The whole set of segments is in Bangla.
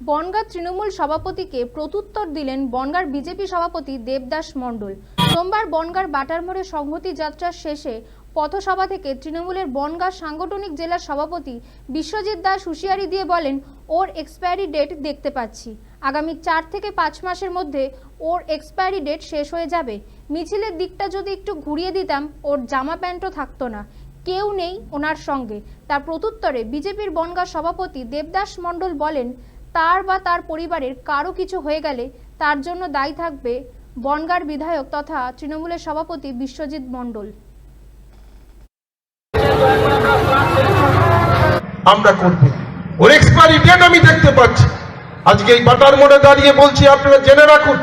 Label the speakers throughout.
Speaker 1: বনগাঁ তৃণমূল সভাপতিকে প্রত্যুত্তর দিলেন বনগাঁর বিজেপি সভাপতি দেবদাস মণ্ডল। সোমবার বনগাঁর বাটার মোড়ে সংহতি যাত্রার শেষে পথসভা থেকে তৃণমূলের বনগাঁ সাংগঠনিক জেলার সভাপতি বিশ্বজিৎ দাস হুঁশিয়ারি দিয়ে বলেন, ওর এক্সপায়ারি ডেট দেখতে পাচ্ছি। আগামী চার থেকে পাঁচ মাসের মধ্যে ওর এক্সপায়ারি ডেট শেষ হয়ে যাবে। মিছিলের দিকটা যদি একটু ঘুরিয়ে দিতাম, ওর জামা প্যান্টও থাকতো না। কেউ নেই ওনার সঙ্গে। তার প্রত্যুত্তরে বিজেপির বনগাঁ সভাপতি দেবদাস মণ্ডল বলেন তার বা তার পরিবারের কারও কিছু হয়ে গেলে তার জন্য দায়ী থাকবে বনগাঁর বিধায়ক তথা তৃণমূলের সভাপতি বিশ্বজিৎ মণ্ডল।
Speaker 2: আমরা করব। ওর এক্সপায়ারি ডেট আমি দেখতে পাচ্ছি। আজকে এই বাটার মোড়ে দাঁড়িয়ে বলছি, আপনারা জেনে রাখুন,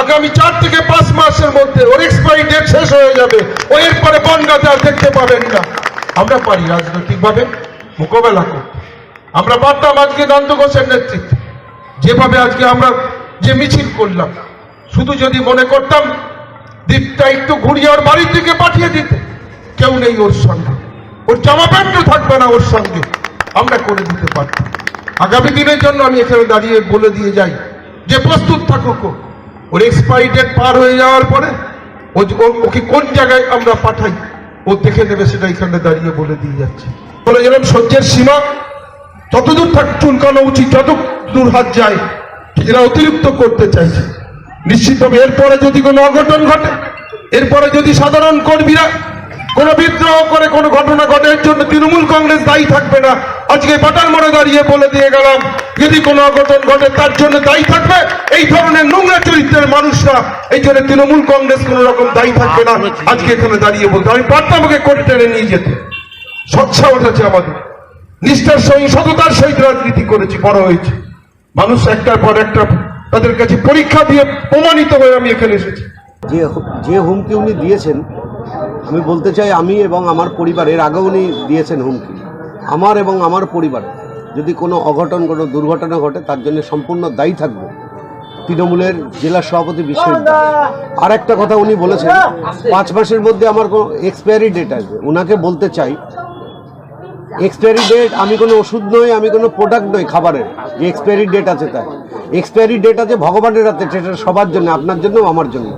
Speaker 2: আগামী চার থেকে পাঁচ মাসের মধ্যে ওর এক্সপায়ারি ডেট শেষ হয়ে যাবে। ও এরপরে বনগাঁতে আর দেখতে পাবেন না। আমরা পারি রাজনৈতিকভাবে, মোকাবেলা করতে। আমরা পারতাম আজকে নন্দ ঘোষের নেতৃত্বে। যেভাবে আজকে আমরা যে মিছিল করলাম, শুধু যদি মনে করতাম দ্বীপটা একটু ঘুরিয়ে ওর বাড়ির দিকে পাঠিয়ে দিতে। কেউ নেই ওর সঙ্গে। ওর জামা প্যান্টও থাকবে না ওর সঙ্গে। আমরা করে দিতে পারতাম। আগামী দিনের জন্য আমি এখানে দাঁড়িয়ে বলে দিয়ে যাই যে প্রস্তুত থাকুক। ওর এক্সপায়ারি ডেট পার হয়ে যাওয়ার পরে ওকে কোন জায়গায় আমরা পাঠাই, ও দেখে নেবে সেটা এখানে দাঁড়িয়ে বলে দিয়ে যাচ্ছে। বলে গেলাম, সহ্যের সীমা যতদূর থাক চুলকানো উচিত যত দূর হাত যায়, এরা অতিরিক্ত করতে চাইছে। নিশ্চিতভাবে এরপরে যদি কোনো অঘটন ঘটে, এরপরে যদি সাধারণ কর্মীরা কোনো বিদ্রোহ করে, কোনো ঘটনা ঘটে, এর জন্য তৃণমূল কংগ্রেস দায়ী থাকবে না। আজকে বাটার মোড়ে দাঁড়িয়ে বলে দিয়ে গেলাম, যদি কোনো অঘটন ঘটে, তার জন্য দায়ী থাকবে। এই ধরনের নোংরা চরিত্রের মানুষরা, এই জন্য তৃণমূল কংগ্রেস কোনো রকম দায়ী থাকবে না। আজকে এখানে দাঁড়িয়ে বলতে আমি পারতাম ওকে কোর্টে টেনে নিয়ে যেতে। সচ্ছা উঠেছে আমাদের। নিষ্ঠার সঙ্গে সততার সহিত রাজনীতি করেছি বড় হয়েছে। মানুষ একটার পর একটা তাদের কাছে পরীক্ষা দিয়ে প্রমাণিত হয়ে আমি এখানে এসেছি।
Speaker 3: যে যে হুমকি উনি দিয়েছেন আমি বলতে চাই আমি এবং আমার পরিবারের আগেও উনি দিয়েছেন হুমকি। আমার এবং আমার পরিবার যদি কোনো অঘটন কোনো দুর্ঘটনা ঘটে তার জন্য সম্পূর্ণ দায়ী থাকবে। তৃণমূলের জেলা সভাপতি বিশ্ববিদ্যালয়। আর একটা কথা উনি বলেছেন পাঁচ মাসের মধ্যে আমার কোনো এক্সপায়ারি ডেট আসবে। ওনাকে বলতে চাই এক্সপায়ারি ডেট আমি কোনো ওষুধ নই, আমি কোনো প্রোডাক্ট নই খাবারের। যে এক্সপায়ারি ডেট আছে তাই। এক্সপায়ারি ডেট আছে ভগবানের হাতে, সেটা সবার জন্য, আপনার জন্য আমার জন্য